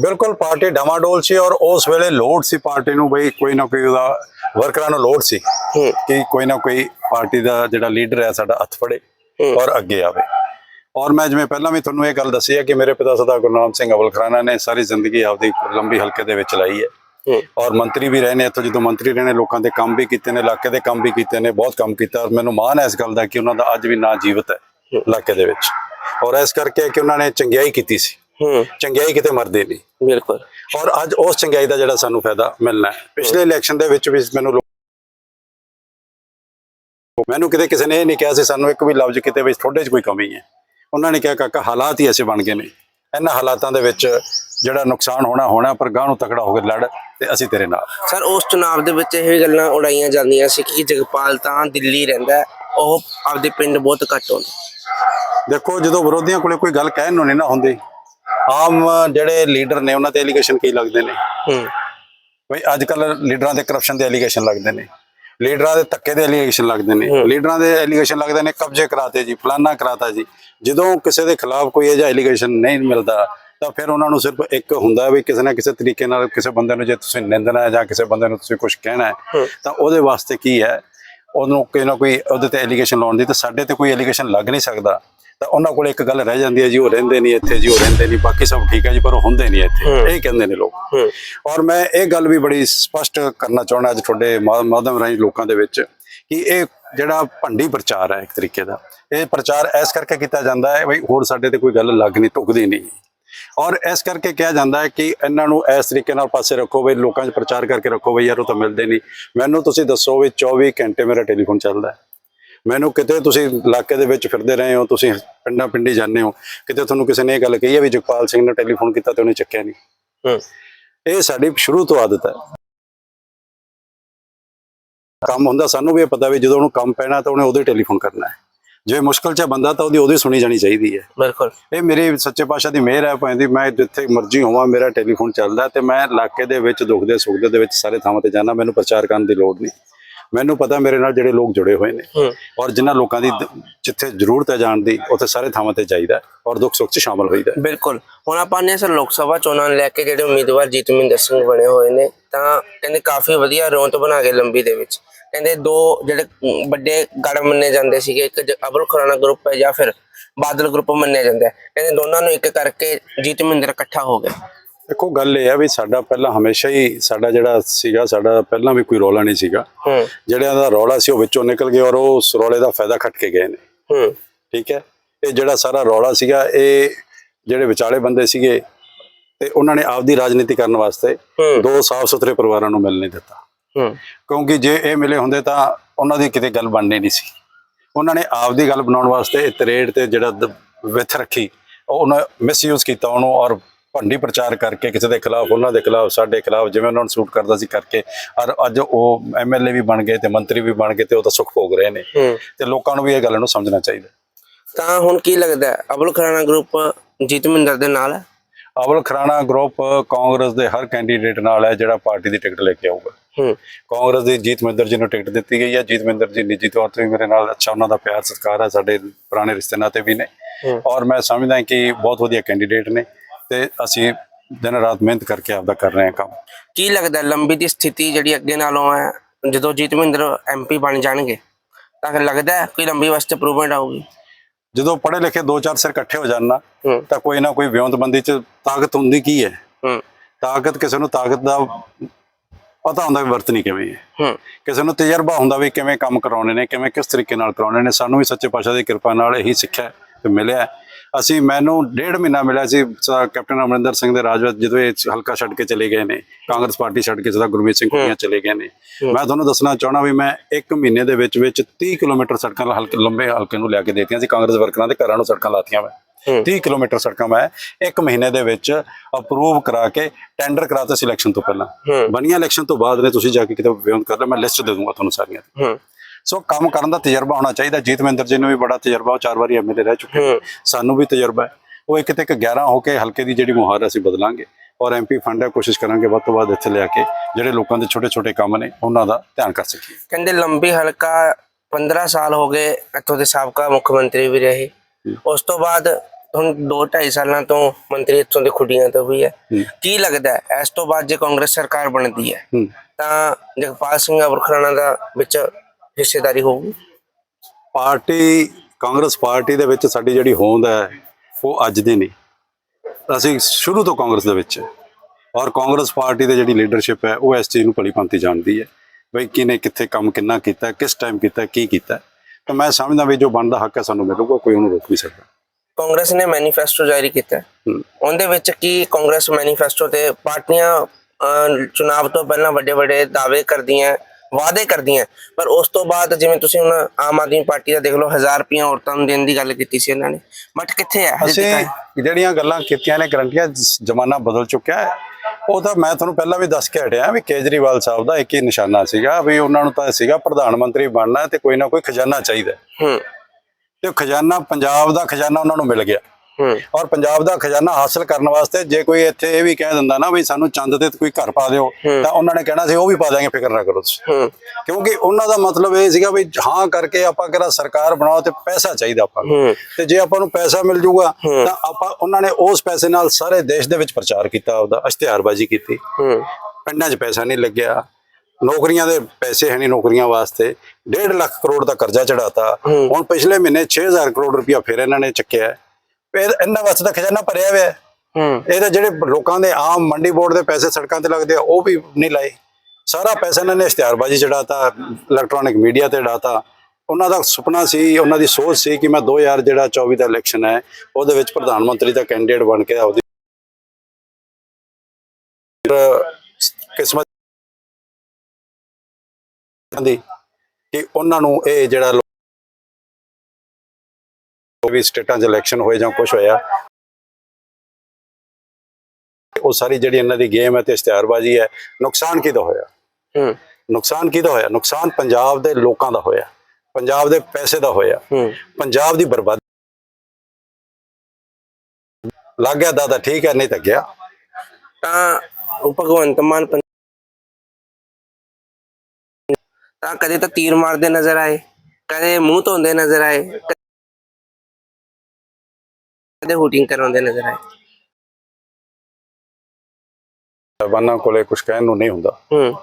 ਬਿਲਕੁਲ ਪਾਰਟੀ ਡਮਾਡੋਲ ਸੀ ਔਰ ਉਸ ਵੇਲੇ ਲੋੜ ਸੀ ਪਾਰਟੀ ਨੂੰ ਬਈ ਕੋਈ ਨਾ ਕੋਈ ਉਹਦਾ ਵਰਕਰਾਂ ਨੂੰ ਲੋੜ ਸੀ ਕਿ ਕੋਈ ਨਾ ਕੋਈ ਪਾਰਟੀ ਦਾ ਜਿਹੜਾ ਲੀਡਰ ਹੈ ਸਾਡਾ ਹੱਥ ਫੜੇ। ਔਰ ਅੱਗੇ ਆਵੇ। ਔਰ ਮੈਂ ਜਿਵੇਂ ਪਹਿਲਾਂ ਵੀ ਤੁਹਾਨੂੰ ਇਹ ਗੱਲ ਦੱਸੀ ਹੈ ਕਿ ਮੇਰੇ ਪਿਤਾ ਸਦਾ ਗੁਰਨਾਮ ਸਿੰਘ ਅਵਲ ਖਰਾਣਾ ਨੇ ਸਾਰੀ ਜ਼ਿੰਦਗੀ ਆਪਦੀ ਲੰਬੀ ਹਲਕੇ ਦੇ ਵਿੱਚ ਲਾਈ ਹੈ। ਔਰ ਮੰਤਰੀ ਵੀ ਰਹੇ ਨੇ ਇੱਥੋਂ ਜਦੋਂ ਮੰਤਰੀ ਰਹੇ ਨੇ ਲੋਕਾਂ ਦੇ ਕੰਮ ਵੀ ਕੀਤੇ ਨੇ ਇਲਾਕੇ ਦੇ ਕੰਮ ਵੀ ਕੀਤੇ ਨੇ ਬਹੁਤ ਕੰਮ ਕੀਤਾ। ਔਰ ਮੈਨੂੰ ਮਾਣ ਹੈ ਇਸ ਗੱਲ ਦਾ ਕਿ ਉਹਨਾਂ ਦਾ ਅੱਜ ਵੀ ਨਾਂ ਜੀਵਤ ਹੈ ਇਲਾਕੇ ਦੇ ਵਿੱਚ। ਔਰ ਇਸ ਕਰਕੇ ਕਿ ਉਹਨਾਂ ਨੇ ਚੰਗਿਆਈ ਕੀਤੀ ਸੀ। ਹੂੰ। ਚੰਗਿਆਈ ਕਿਤੇ ਮਰਦੇ ਨਹੀਂ। ਬਿਲਕੁਲ। ਔਰ ਅੱਜ ਉਸ ਚੰਗਿਆਈ ਦਾ ਜਿਹੜਾ ਸਾਨੂੰ ਫਾਇਦਾ ਮਿਲਣਾ ਹੈ। ਪਿਛਲੇ ਇਲੈਕਸ਼ਨ ਦੇ ਵਿੱਚ ਵੀ ਮੈਨੂੰ ਮੈਨੂੰ ਕਿਤੇ ਕਿਸੇ ਨੇ ਇਹ ਨਹੀਂ ਕਿਹਾ ਸੀ ਸਾਨੂੰ ਇੱਕ ਵੀ ਲਫ਼ਜ਼ ਕਿਤੇ ਵਿੱਚ ਤੁਹਾਡੇ 'ਚ ਕੋਈ ਕਮੀ ਹੈ। ਉਹਨਾਂ ਨੇ ਕਿਹਾ ਕਾਕਾ ਹਾਲਾਤ ਹੀ ਐਸੇ ਬਣ ਗਏ ਨੇ। ਇਹਨਾਂ ਹਾਲਾਤਾਂ ਦੇ ਵਿੱਚ ਜਿਹੜਾ ਨੁਕਸਾਨ ਹੋਣਾ ਹੋਣਾ ਪਰ ਗਾਂ ਨੂੰ ਤਕੜਾ ਹੋ ਕੇ ਲੜ ਤੇ ਅਸੀਂ ਤੇਰੇ ਨਾਲ ਸਰ ਉਸ ਚੁਣਾਵ ਦੇ ਵਿੱਚ ਇਹ ਗੱਲਾਂ ਉਡਾਈਆਂ ਜਾਂਦੀਆਂ ਸੀ ਕਿ ਜਗਪਾਲ ਤਾਂ ਦਿੱਲੀ ਰਹਿੰਦਾ ਉਹ ਆਪਦੇ ਪਿੰਡ ਬਹੁਤ ਘੱਟ ਆਉਂਦਾ। ਦੇਖੋ ਜਦੋਂ ਵਿਰੋਧੀਆਂ ਕੋਲੇ ਕੋਈ ਗੱਲ ਕਹਿਣ ਨੂੰ ਨਹੀਂ ਨਾ ਹੁੰਦੀ ਆਮ ਜਿਹੜੇ ਲੀਡਰ ਨੇ ਉਹਨਾਂ ਤੇ ਐਲੀਗੇਸ਼ਨ ਕੀ ਲੱਗਦੇ ਨੇ? ਹੂੰ। ਬਈ ਅੱਜ ਕੱਲ ਲੀਡਰਾਂ ਦੇ ਕਰਪਸ਼ਨ ਦੇ ਐਲੀਗੇਸ਼ਨ ਲੱਗਦੇ ਨੇ। ਲੀਡਰਾਂ ਦੇ ਧੱਕੇ ਦੇ ਐਲੀਗੇਸ਼ਨ ਲੱਗਦੇ ਨੇ। ਲੀਡਰਾਂ ਦੇ ਐਲੀਗੇਸ਼ਨ ਲੱਗਦੇ ਨੇ ਕਬਜ਼ੇ ਕਰਾਤੇ ਜੀ ਫਲਾਨਾ ਕਰਾਤਾ ਜੀ। ਜਦੋਂ ਕਿਸੇ ਦੇ ਖਿਲਾਫ ਕੋਈ ਇਹ ਜਿਹਾ ਐਲੀਗੇਸ਼ਨ ਨਹੀਂ ਮਿਲਦਾ ਤਾਂ ਫਿਰ ਉਹਨਾਂ ਨੂੰ ਸਿਰਫ ਇੱਕ ਹੁੰਦਾ ਵੀ ਕਿਸੇ ਨਾ ਕਿਸੇ ਤਰੀਕੇ ਨਾਲ ਕਿਸੇ ਬੰਦੇ ਨੂੰ ਜੇ ਤੁਸੀਂ ਨਿੰਦਣਾ ਹੈ ਜਾਂ ਕਿਸੇ ਬੰਦੇ ਨੂੰ ਤੁਸੀਂ ਕੁਝ ਕਹਿਣਾ ਹੈ ਤਾਂ ਉਹਦੇ ਵਾਸਤੇ ਕੀ ਹੈ? ਉਹਨੂੰ ਕੋਈ ਨਾ ਕੋਈ ਉਹਦੇ ਤੇ ਐਲੀਗੇਸ਼ਨ ਲਾਉਣ ਦੀ ਤਾਂ ਸਾਡੇ ਤੇ ਕੋਈ ਐਲੀਗੇਸ਼ਨ ਲੱਗ ਨਹੀਂ ਸਕਦਾ। ਤਾਂ ਉਹਨਾਂ ਕੋਲ ਇੱਕ ਗੱਲ ਰਹਿ ਜਾਂਦੀ ਹੈ ਜੀ ਉਹ ਰਹਿੰਦੇ ਨਹੀਂ ਇੱਥੇ ਜੀ ਉਹ ਰਹਿੰਦੇ ਨਹੀਂ ਬਾਕੀ ਸਭ ਠੀਕ ਹੈ ਜੀ ਪਰ ਉਹ ਹੁੰਦੇ ਨਹੀਂ ਇੱਥੇ। ਇਹ ਕਹਿੰਦੇ ਨੇ ਲੋਕ। ਔਰ ਮੈਂ ਇਹ ਗੱਲ ਵੀ ਬੜੀ ਸਪਸ਼ਟ ਕਰਨਾ ਚਾਹੁੰਦਾ ਅੱਜ ਤੁਹਾਡੇ ਮਾ- ਮਾਧਿਅਮ ਰਾਹੀਂ ਲੋਕਾਂ ਦੇ ਵਿੱਚ ਕਿ ਇਹ ਜਿਹੜਾ ਭੰਡੀ ਪ੍ਰਚਾਰ ਹੈ ਇੱਕ ਤਰੀਕੇ ਦਾ ਇਹ ਪ੍ਰਚਾਰ ਇਸ ਕਰਕੇ ਕੀਤਾ ਜਾਂਦਾ ਹੈ ਬਈ ਹੋਰ ਸਾਡੇ ਤੇ ਕੋਈ ਗੱਲ ਲੱਗ ਨਹੀਂ ਟੁਕਦੀ ਨਹੀਂ। ਔਰ ਇਸ ਕਰਕੇ ਕਿਹਾ ਜਾਂਦਾ ਹੈ ਕਿ ਇਹਨਾਂ ਨੂੰ ਇਸ ਤਰੀਕੇ ਨਾਲ ਪਾਸੇ ਰੱਖੋ ਬਈ ਲੋਕਾਂ 'ਚ ਪ੍ਰਚਾਰ ਕਰਕੇ ਰੱਖੋ ਬਈ ਯਾਰ ਉਹ ਤਾਂ ਮਿਲਦੇ ਨਹੀਂ। ਮੈਨੂੰ ਤੁਸੀਂ ਦੱਸੋ ਵੀ 24 ਘੰਟੇ ਮੇਰਾ ਟੈਲੀਫੋਨ ਚੱਲਦਾ ਹੈ। ਮੈਨੂੰ ਕਿਤੇ ਤੁਸੀਂ ਇਲਾਕੇ ਦੇ ਵਿੱਚ ਫਿਰਦੇ ਰਹੇ ਹੋ ਤੁਸੀਂ ਪਿੰਡਾਂ ਪਿੰਡੀ ਜਾਂਦੇ ਹੋ ਕਿਤੇ ਤੁਹਾਨੂੰ ਕਿਸੇ ਨੇ ਇਹ ਗੱਲ ਕਹੀ ਹੈ ਵੀ ਜਗਪਾਲ ਸਿੰਘ ਨੇ ਟੈਲੀਫੋਨ ਕੀਤਾ ਤੇ ਉਹਨੇ ਚੱਕਿਆ ਨਹੀਂ? ਹੂੰ। ਇਹ ਸਾਡੀ ਸ਼ੁਰੂ ਤੋਂ ਆਦਤ ਹੈ। ਕੰਮ ਹੁੰਦਾ ਸਾਨੂੰ ਵੀ ਇਹ ਪਤਾ ਵੀ ਜਦੋਂ ਉਹਨੂੰ ਕੰਮ ਪੈਣਾ ਤਾਂ ਉਹਨੇ ਉਹਦੇ ਟੈਲੀਫੋਨ ਕਰਨਾ ਹੈ। ਜੇ ਮੁਸ਼ਕਲ 'ਚ ਬੰਦਾ ਤਾਂ ਉਹਦੀ ਉਹਦੀ ਸੁਣੀ ਜਾਣੀ ਚਾਹੀਦੀ ਹੈ। ਬਿਲਕੁਲ। ਇਹ ਮੇਰੇ ਸੱਚੇ ਪਾਤਸ਼ਾਹ ਦੀ ਮਿਹਰ ਹੈ ਭਾਵੇਂ ਮੈਂ ਜਿੱਥੇ ਮਰਜ਼ੀ ਹੋਵਾਂ ਮੇਰਾ ਟੈਲੀਫੋਨ ਚੱਲਦਾ ਤੇ ਮੈਂ ਇਲਾਕੇ ਦੇ ਵਿੱਚ ਦੁੱਖ ਦੇ ਸੁੱਖ ਦੇ ਵਿੱਚ ਸਾਰੇ ਥਾਵਾਂ ਤੇ ਜਾਣਾ ਮੈਨੂੰ ਪ੍ਰਚਾਰ ਕਰਨ ਦੀ ਲੋੜ ਨਹੀਂ। ਮੈਨੂੰ ਪਤਾ ਮੇਰੇ ਨਾਲ ਜਿਹੜੇ ਲੋਕ ਜੁੜੇ ਹੋਏ ਨੇ ਔਰ ਜਿਨ੍ਹਾਂ ਲੋਕਾਂ ਦੀ ਜਿੱਥੇ ਜ਼ਰੂਰਤ ਹੈ ਜਾਣ ਦੀ ਉੱਥੇ ਸਾਰੇ ਥਾਵਾਂ ਤੇ ਜਾਈਦਾ ਔਰ ਦੁੱਖ ਸੁੱਖ 'ਚ ਸ਼ਾਮਲ ਹੋਈਦਾ ਬਿਲਕੁਲ। ਹੁਣ ਆਪਾਂ ਨੇ ਸਰ ਲੋਕ ਸਭਾ ਚੋਣਾਂ ਲੈ ਕੇ ਜਿਹੜੇ ਉਮੀਦਵਾਰ ਜੀਤਮਿੰਦਰ ਸਿੰਘ ਬਣੇ ਹੋਏ ਨੇ ਤਾਂ ਕਹਿੰਦੇ ਕਾਫੀ ਵਧੀਆ ਰੌਂਤ ਬਣਾ ਕੇ ਲੰਬੀ ਦੇ ਵਿੱਚ। ਕਹਿੰਦੇ ਦੋ ਜਿਹੜੇ ਵੱਡੇ ਗੜ ਮੰਨੇ ਜਾਂਦੇ ਸੀਗੇ ਇੱਕ ਅਬੁਲ ਖੁਰਾਨਾ ਗਰੁੱਪ ਹੈ ਜਾਂ ਫਿਰ ਬਾਦਲ ਗਰੁੱਪ ਮੰਨਿਆ ਜਾਂਦਾ ਕਹਿੰਦੇ ਦੋਨਾਂ ਨੂੰ ਇੱਕ ਕਰਕੇ ਜੀਤਮਿੰਦਰ ਇਕੱਠਾ ਹੋ ਗਿਆ। ਦੇਖੋ ਗੱਲ ਇਹ ਹੈ ਵੀ ਸਾਡਾ ਪਹਿਲਾਂ ਹਮੇਸ਼ਾ ਹੀ ਸਾਡਾ ਜਿਹੜਾ ਸੀਗਾ ਸਾਡਾ ਪਹਿਲਾਂ ਵੀ ਕੋਈ ਰੌਲਾ ਨਹੀਂ ਸੀਗਾ। ਜਿਹੜਿਆਂ ਦਾ ਰੌਲਾ ਸੀ ਉਹ ਵਿੱਚੋਂ ਨਿਕਲ ਗਏ ਔਰ ਉਹ ਉਸ ਰੌਲੇ ਦਾ ਫਾਇਦਾ ਖੱਟ ਕੇ ਗਏ ਨੇ। ਹੂੰ। ਠੀਕ ਹੈ? ਇਹ ਜਿਹੜਾ ਸਾਰਾ ਰੌਲਾ ਸੀਗਾ ਇਹ ਜਿਹੜੇ ਵਿਚਾਲੇ ਬੰਦੇ ਸੀਗੇ ਤੇ ਉਹਨਾਂ ਨੇ ਆਪਦੀ ਰਾਜਨੀਤੀ ਕਰਨ ਵਾਸਤੇ ਦੋ ਸਾਫ਼ ਸੁਥਰੇ ਪਰਿਵਾਰਾਂ ਨੂੰ ਮਿਲ ਨਹੀਂ ਦਿੱਤਾ। ਹੂੰ। ਕਿਉਂਕਿ ਜੇ ਇਹ ਮਿਲੇ ਹੁੰਦੇ ਤਾਂ ਉਹਨਾਂ ਦੀ ਕਿਤੇ ਗੱਲ ਬਣਨੀ ਨਹੀਂ ਸੀ। ਉਹਨਾਂ ਨੇ ਆਪਦੀ ਗੱਲ ਬਣਾਉਣ ਵਾਸਤੇ ਇਹ ਤਰੇੜ ਤੇ ਜਿਹੜਾ ਵਿੱਥ ਰੱਖੀ ਉਹ ਉਹਨਾਂ ਮਿਸਯੂਜ਼ ਕੀਤਾ ਉਹਨੂੰ ਔਰ ਭੰਡੀ ਪ੍ਰਚਾਰ ਕਰਕੇ ਕਿਸੇ ਦੇ ਖਿਲਾਫ ਉਹਨਾਂ ਦੇ ਖਿਲਾਫ ਸਾਡੇ ਖਿਲਾਫ ਜਿਵੇਂ ਉਹਨਾਂ ਨੂੰ ਸੂਟ ਕਰਦਾ ਸੀ ਕਰਕੇ ਔਰ ਅੱਜ ਉਹ ਐਮਐਲਏ ਵੀ ਬਣ ਗਏ ਤੇ ਮੰਤਰੀ ਵੀ ਬਣ ਗਏ ਤੇ ਉਹ ਤਾਂ ਸੁੱਖ ਭੋਗ ਰਹੇ ਨੇ। ਤੇ ਲੋਕਾਂ ਨੂੰ ਵੀ ਇਹ ਗੱਲ ਨੂੰ ਸਮਝਣਾ ਚਾਹੀਦਾ। ਤਾਂ ਹੁਣ ਕੀ ਲੱਗਦਾ ਅਬੁਲ ਖੁਰਾਨਾ ਗਰੁੱਪ ਜੀਤਮਿੰਦਰ ਦੇ ਨਾਲ ਹੈ? ਅਵਲ ਖਰਾਣਾ ਗਰੁੱਪ ਕਾਂਗਰਸ ਦੇ ਹਰ ਕੈਂਡੀਡੇਟ ਨਾਲ ਹੈ ਜਿਹੜਾ ਪਾਰਟੀ ਦੀ ਟਿਕਟ ਲੈ ਕੇ ਆਊਗਾ। ਹੂੰ। ਕਾਂਗਰਸ ਦੀ ਜੀਤਮਿੰਦਰ ਜੀ ਨੂੰ ਟਿਕਟ ਦਿੱਤੀ ਗਈ ਹੈ। ਜੀਤਮਿੰਦਰ ਜੀ ਨਿੱਜੀ ਤੌਰ ਤੇ ਵੀ ਮੇਰੇ ਨਾਲ ਅੱਛਾ ਉਹਨਾਂ ਦਾ ਪਿਆਰ ਸਤਿਕਾਰ ਹੈ ਸਾਡੇ ਪੁਰਾਣੇ ਰਿਸ਼ਤੇ ਨਾਤੇ ਵੀ ਨੇ। ਔਰ ਮੈਂ ਸਮਝਦਾ ਕਿ ਬਹੁਤ ਵਧੀਆ ਕੈਂਡੀਡੇਟ ਨੇ। ਤੇ ਅਸੀਂ ਦਿਨ ਰਾਤ ਮਿਹਨਤ ਕਰਕੇ ਆਪਦਾ ਕਰ ਰਹੇ ਹਾਂ ਕੰਮ। ਕੀ ਲੱਗਦਾ ਲੰਬੀ ਦੀ ਸਥਿਤੀ ਜਿਹੜੀ ਅੱਗੇ ਨਾਲੋਂ ਹੈ ਜਦੋਂ ਜੀਤਮਿੰਦਰ ਐਮਪੀ ਬਣ ਜਾਣਗੇ ਤਾਂ ਲੱਗਦਾ ਕੋਈ ਲੰਬੀ ਵਾਸਤੇ ਇੰਪਰੂਵਮੈਂਟ ਆਊਗੀ? ਜਦੋਂ ਪੜ੍ਹੇ ਲਿਖੇ ਦੋ ਚਾਰ ਸਿਰ ਇਕੱਠੇ ਹੋ ਜਾਣ ਤਾਂ ਕੋਈ ਨਾ ਕੋਈ ਵਿਉਂਤਬੰਦੀ ਚ ਤਾਕਤ ਹੁੰਦੀ ਕੀ ਹੈ? ਤਾਕਤ ਕਿਸੇ ਨੂੰ ਤਾਕਤ ਦਾ ਪਤਾ ਹੁੰਦਾ ਵੀ ਵਰਤਣੀ ਕਿਵੇਂ ਹੈ। ਕਿਸੇ ਨੂੰ ਤਜਰਬਾ ਹੁੰਦਾ ਵੀ ਕਿਵੇਂ ਕੰਮ ਕਰਾਉਣੇ ਨੇ ਕਿਵੇਂ ਕਿਸ ਤਰੀਕੇ ਨਾਲ ਕਰਾਉਣੇ ਨੇ ਸਾਨੂੰ ਵੀ ਸੱਚੇ ਪਾਤਸ਼ਾਹ ਦੀ ਕਿਰਪਾ ਨਾਲ ਇਹੀ ਸਿੱਖਿਆ ਤੇ ਮਿਲਿਆ। ਅਸੀਂ ਮੈਨੂੰ ਡੇਢ ਮਹੀਨਾ ਮਿਲਿਆ ਸੀ ਕੈਪਟਨ ਅਮਰਿੰਦਰ ਸਿੰਘ ਦੇ ਰਾਜ ਵਿੱਚ ਜਦੋਂ ਇਹ ਹਲਕਾ ਛੱਡ ਕੇ ਚਲੇ ਗਏ ਨੇ ਕਾਂਗਰਸ ਪਾਰਟੀ ਛੱਡ ਕੇ ਜਿਹਦਾ ਗੁਰਮੀਤ ਸਿੰਘ ਕੁੜੀਆਂ ਚਲੇ ਗਏ ਨੇ ਮੈਂ ਤੁਹਾਨੂੰ ਦੱਸਣਾ ਚਾਹਣਾ ਵੀ ਮੈਂ 1 ਮਹੀਨੇ ਦੇ ਵਿੱਚ ਵਿੱਚ 30 ਕਿਲੋਮੀਟਰ ਸੜਕਾਂ ਹਲਕੇ ਲੰਬੇ ਹਲਕੇ ਨੂੰ ਲਿਆ ਕੇ ਦੇਤੀਆਂ ਸੀ ਕਾਂਗਰਸ ਵਰਕਰਾਂ ਦੇ ਘਰਾਂ ਨੂੰ ਸੜਕਾਂ ਲਾਤੀਆਂ ਮੈਂ ਹੂੰ। 30 ਕਿਲੋਮੀਟਰ ਸੜਕਾਂ ਮੈਂ 1 ਮਹੀਨੇ ਦੇ ਵਿੱਚ ਅਪਰੂਵ ਕਰਾ ਕੇ ਟੈਂਡਰ ਕਰਾਤਾ ਸੀ ਇਲੈਕਸ਼ਨ ਤੋਂ ਪਹਿਲਾਂ। ਬਣੀਆਂ ਇਲੈਕਸ਼ਨ ਤੋਂ ਬਾਅਦ ਨੇ ਤੁਸੀਂ ਜਾ ਕੇ ਕਿਤੇ ਬਿਆਨ ਕਰ ਲਿਆ ਮੈਂ ਲਿਸਟ ਦੇ ਦੂੰਗਾ ਤੁਹਾਨੂੰ ਸਾਰੀਆਂ ਦੀ। ਸੋ ਕੰਮ ਕਰਨ ਦਾ ਤਜਰਬਾ ਹੋਣਾ ਚਾਹੀਦਾ। ਜੀਤਮਿੰਦਰ ਜੀ ਨੂੰ ਵੀ ਬੜਾ ਤਜਰਬਾ ਉਹ ਚਾਰ ਵਾਰੀ ਐਮਐਲਏ ਰਹਿ ਚੁੱਕੇ। ਸਾਨੂੰ ਵੀ ਤਜਰਬਾ ਹੈ। ਉਹ ਇੱਕ ਤੇ ਇੱਕ 11 ਹੋ ਕੇ ਹਲਕੇ ਦੀ ਜਿਹੜੀ ਮੁਹਾਰ ਅਸੀਂ ਬਦਲਾਂਗੇ। ਔਰ ਐਮਪੀ ਫੰਡ ਹੈ ਕੋਸ਼ਿਸ਼ ਕਰਾਂਗੇ ਵੱਧ ਤੋਂ ਵੱਧ ਇੱਥੇ ਲਿਆ ਕੇ ਜਿਹੜੇ ਲੋਕਾਂ ਦੇ ਛੋਟੇ ਛੋਟੇ ਕੰਮ ਨੇ ਉਹਨਾਂ ਦਾ ਧਿਆਨ ਕਰ ਸਕੀਏ। ਕਹਿੰਦੇ ਲੰਬੀ ਹਲਕਾ 15 ਸਾਲ ਹੋ ਗਏ ਇੱਥੋਂ ਦੇ ਸਾਬਕਾ ਮੁੱਖ ਮੰਤਰੀ ਵੀ ਰਹੇ। ਉਸ ਤੋਂ ਬਾਅਦ ਹੁਣ 2.5 ਸਾਲਾਂ ਤੋਂ ਮੰਤਰੀ ਇੱਥੋਂ ਦੇ ਖੁੱਡੀਆਂ ਤੋਂ ਵੀ ਹੈ। ਕੀ ਲੱਗਦਾ ਹੈ? ਇਸ ਤੋਂ ਬਾਅਦ ਜੇ ਕਾਂਗਰਸ ਸਰਕਾਰ ਬਣਦੀ ਹੈ ਤਾਂ ਜਗਪਾਲ ਸਿੰਘ ਅਬਰਖਰਾਣਾ ਦਾ ਵਿੱਚ ਹਿੱਸੇਦਾਰੀ ਹੋਊਗੀ? ਪਾਰਟੀ ਕਾਂਗਰਸ ਪਾਰਟੀ ਦੇ ਵਿੱਚ ਸਾਡੀ ਜਿਹੜੀ ਹੋਂਦ ਹੈ ਉਹ ਅੱਜ ਦੀ ਨਹੀਂ। ਅਸੀਂ ਸ਼ੁਰੂ ਤੋਂ ਕਾਂਗਰਸ ਦੇ ਵਿੱਚ ਹੈ। ਔਰ ਕਾਂਗਰਸ ਪਾਰਟੀ ਦੀ ਜਿਹੜੀ ਲੀਡਰਸ਼ਿਪ ਹੈ ਉਹ ਇਸ ਚੀਜ਼ ਨੂੰ ਭਲੀ ਭਾਂਤੀ ਜਾਣਦੀ ਹੈ। ਬਈ ਕਿਨੇ ਕਿੱਥੇ ਕੰਮ ਕਿੰਨਾ ਕੀਤਾ ਕਿਸ ਟਾਈਮ ਕੀਤਾ ਕੀ ਕੀਤਾ। ਤਾਂ ਮੈਂ ਸਮਝਦਾ ਵੀ ਜੋ ਬਣਦਾ ਹੱਕ ਹੈ ਸਾਨੂੰ ਮਿਲੂਗਾ ਕੋਈ ਉਹਨੂੰ ਰੋਕ ਨਹੀਂ ਸਕਦਾ। ਕਾਂਗਰਸ ਨੇ ਮੈਨੀਫੈਸਟੋ ਜਾਰੀ ਕੀਤਾ। ਉਹਦੇ ਵਿੱਚ ਕੀ ਕਾਂਗਰਸ ਮੈਨੀਫੈਸਟੋ ਤੇ ਪਾਰਟੀਆਂ ਚੁਣਾਵ ਤੋਂ ਪਹਿਲਾਂ ਵੱਡੇ ਵੱਡੇ ਦਾਅਵੇ ਕਰਦੀਆਂ ਵਾਅਦੇ ਕਰਦੀਆਂ ਪਰ ਉਸ ਤੋਂ ਬਾਅਦ ਜਿਵੇਂ ਤੁਸੀਂ ਹੁਣ ਆਮ ਆਦਮੀ ਪਾਰਟੀ ਦਾ ਦੇਖ ਲਓ 1000 ਰੁਪਈਆ ਔਰਤਾਂ ਨੂੰ ਦੇਣ ਦੀ ਗੱਲ ਕੀਤੀ ਸੀ ਇਹਨਾਂ ਨੇ। ਬਟ ਕਿੱਥੇ ਹੈ? ਅਸੀਂ। ਜਿਹੜੀਆਂ ਗੱਲਾਂ ਕੀਤੀਆਂ ਨੇ ਗਰੰਟੀਆਂ ਜ਼ਮਾਨਾ ਬਦਲ ਚੁੱਕਿਆ ਹੈ। ਉਹ ਤਾਂ ਮੈਂ ਤੁਹਾਨੂੰ ਪਹਿਲਾਂ ਵੀ ਦੱਸ ਕੇ ਹਟਿਆ ਵੀ ਕੇਜਰੀਵਾਲ ਸਾਹਿਬ ਦਾ ਇੱਕ ਹੀ ਨਿਸ਼ਾਨਾ ਸੀਗਾ ਵੀ ਉਹਨਾਂ ਨੂੰ ਤਾਂ ਸੀਗਾ ਪ੍ਰਧਾਨ ਮੰਤਰੀ ਬਣਨਾ ਤੇ ਕੋਈ ਨਾ ਕੋਈ ਖਜ਼ਾਨਾ ਚਾਹੀਦਾ ਹੈ। ਤੇ ਖਜ਼ਾਨਾ ਪੰਜਾਬ ਦਾ ਖਜ਼ਾਨਾ ਉਹਨਾਂ ਨੂੰ ਮਿਲ ਗਿਆ। ਔਰ ਪੰਜਾਬ ਦਾ ਖਜ਼ਾਨਾ ਹਾਸਲ ਕਰਨ ਵਾਸਤੇ ਜੇ ਕੋਈ ਇੱਥੇ ਇਹ ਵੀ ਕਹਿ ਦਿੰਦਾ ਨਾ ਵੀ ਸਾਨੂੰ ਚੰਦ ਤੇ ਕੋਈ ਘਰ ਪਾ ਦਿਓ ਤਾਂ ਉਹਨਾਂ ਨੇ ਕਹਿਣਾ ਸੀ ਉਹ ਵੀ ਪਾ ਦਾਂਗੇ ਫਿਕਰ ਨਾ ਕਰੋ ਤੁਸੀਂ। ਕਿਉਂਕਿ ਉਹਨਾਂ ਦਾ ਮਤਲਬ ਇਹ ਸੀਗਾ ਵੀ ਹਾਂ ਕਰਕੇ ਆਪਾਂ ਕਿਹੜਾ ਸਰਕਾਰ ਬਣਾਓ ਤੇ ਪੈਸਾ ਚਾਹੀਦਾ ਆਪਾਂ ਨੂੰ। ਤੇ ਜੇ ਆਪਾਂ ਨੂੰ ਪੈਸਾ ਮਿਲ ਜੂਗਾ ਤਾਂ ਆਪਾਂ ਉਹਨਾਂ ਨੇ ਉਸ ਪੈਸੇ ਨਾਲ ਸਾਰੇ ਦੇਸ਼ ਦੇ ਵਿੱਚ ਪ੍ਰਚਾਰ ਕੀਤਾ ਆਪਦਾ ਇਸ਼ਤਿਹਾਰਬਾਜ਼ੀ ਕੀਤੀ। ਪਿੰਡਾਂ 'ਚ ਪੈਸਾ ਨਹੀਂ ਲੱਗਿਆ ਨੌਕਰੀਆਂ ਦੇ ਪੈਸੇ ਹੈ ਨਹੀਂ ਨੌਕਰੀਆਂ ਵਾਸਤੇ। 1.5 ਲੱਖ ਕਰੋੜ ਦਾ ਕਰਜ਼ਾ ਚੜਾਤਾ। ਹੁਣ ਪਿਛਲੇ ਮਹੀਨੇ 6000 ਕਰੋੜ ਰੁਪਇਆ ਫਿਰ ਇਹਨਾਂ ਨੇ ਚੱਕਿਆ। ਹੈ। ਫਿਰ ਇਹਨਾਂ ਵਾਸਤੇ ਤਾਂ ਖਜ਼ਾਨਾ ਭਰਿਆ ਹੋਇਆ ਹੈ। ਹੂੰ। ਇਹ ਤਾਂ ਜਿਹੜੇ ਲੋਕਾਂ ਦੇ ਆਮ ਮੰਡੀ ਬੋਰਡ ਦੇ ਪੈਸੇ ਸੜਕਾਂ ਤੇ ਲੱਗਦੇ ਆ ਉਹ ਵੀ ਨਹੀਂ ਲਾਏ। ਸਾਰਾ ਪੈਸਾ ਇਹਨਾਂ ਨੇ ਇਸ਼ਤਿਹਾਰਬਾਜ਼ੀ ਚੜਾਤਾ ਇਲੈਕਟ੍ਰੋਨਿਕ ਮੀਡੀਆ ਤੇ ਡਾਤਾ। ਉਹਨਾਂ ਦਾ ਸੁਪਨਾ ਸੀ ਉਹਨਾਂ ਦੀ ਸੋਚ ਸੀ ਕਿ ਮੈਂ 2000 ਜਿਹੜਾ 24 ਦਾ ਇਲੈਕਸ਼ਨ ਹੈ ਉਹਦੇ ਵਿੱਚ ਪ੍ਰਧਾਨ ਮੰਤਰੀ ਦਾ ਕੈਂਡੀਡੇਟ ਬਣ ਕੇ ਫਿਰ ਕਿਸਮਤ ਦੀ ਕਿ ਉਹਨਾਂ ਨੂੰ ਇਹ ਜਿਹੜਾ ਲੋ- ਵੀ ਸਟੇਟਾਂ 'ਚ ਇਲੈਕਸ਼ਨ ਹੋਏ ਜਾਂ ਕੁਝ ਹੋਇਆ ਉਹ ਸਾਰੀ ਜਿਹੜੀ ਇਹਨਾਂ ਦੀ ਗੇਮ ਹੈ ਤੇ ਇਸ਼ਤਿਹਾਰਬਾਜ਼ੀ ਹੈ ਨੁਕਸਾਨ ਕਿਹਦਾ ਹੋਇਆ? ਹੂੰ। ਨੁਕਸਾਨ ਕਿਹਦਾ ਹੋਇਆ? ਨੁਕਸਾਨ ਪੰਜਾਬ ਦੇ ਲੋਕਾਂ ਦਾ ਹੋਇਆ। ਪੰਜਾਬ ਦੇ ਪੈਸੇ ਦਾ ਹੋਇਆ। ਹੂੰ। ਪੰਜਾਬ ਦੀ ਬਰਬਾਦੀ ਲੱਗ ਗਿਆ ਦਾਦਾ ਠੀਕ ਹੈ ਨਹੀਂ ਤਾਂ ਗਿਆ। ਤਾਂ ਭਗਵੰਤ ਮਾਨ ਤਾਂ ਕਦੇ ਤਾਂ ਤੀਰ ਮਾਰਦੇ ਨਜ਼ਰ ਆਏ ਕਦੇ ਮੂੰਹ ਧੋਂਦੇ ਨਜ਼ਰ ਆਏ ਕਦੇ ਹੂਟਿੰਗ ਕਰਾਉਂਦੇ ਨਜ਼ਰ ਆਏ? ਸਰਬਾਨਾਂ ਕੋਲੇ ਕੁਝ ਕਹਿਣ ਨੂੰ ਨਹੀਂ ਹੁੰਦਾ। ਹੂੰ।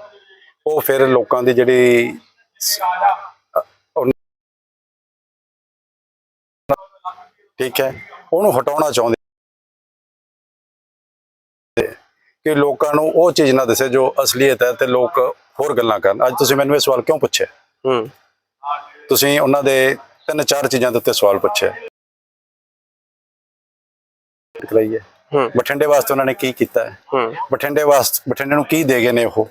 ਉਹ ਫਿਰ ਲੋਕਾਂ ਦੀ ਜਿਹੜੀ ਠੀਕ ਹੈ ਉਹਨੂੰ ਹਟਾਉਣਾ ਚਾਹੁੰਦੇ ਕਿ ਲੋਕਾਂ ਨੂੰ ਉਹ ਚੀਜ਼ ਨਾ ਦੱਸੇ ਜੋ ਅਸਲੀਅਤ ਹੈ ਤੇ ਲੋਕ ਹੋਰ ਗੱਲਾਂ ਕਰਨ। ਅੱਜ ਤੁਸੀਂ ਮੈਨੂੰ ਇਹ ਸਵਾਲ ਕਿਉਂ ਪੁੱਛਿਆ? ਹੂੰ। ਤੁਸੀਂ ਉਹਨਾਂ ਦੇ ਤਿੰਨ ਚਾਰ ਚੀਜ਼ਾਂ ਦੇ ਉੱਤੇ ਸਵਾਲ ਪੁੱਛਿਆ। ਕਰਾਈਏ ਹੂੰ। ਬਠਿੰਡੇ ਵਾਸਤੇ ਉਹਨਾਂ ਨੇ ਕੀ ਕੀਤਾ ਹੈ? ਬਠਿੰਡੇ ਵਾਸਤੇ ਬਠਿੰਡੇ ਨੂੰ ਕੀ ਦੇ ਗਏ ਨੇ ਉਹ?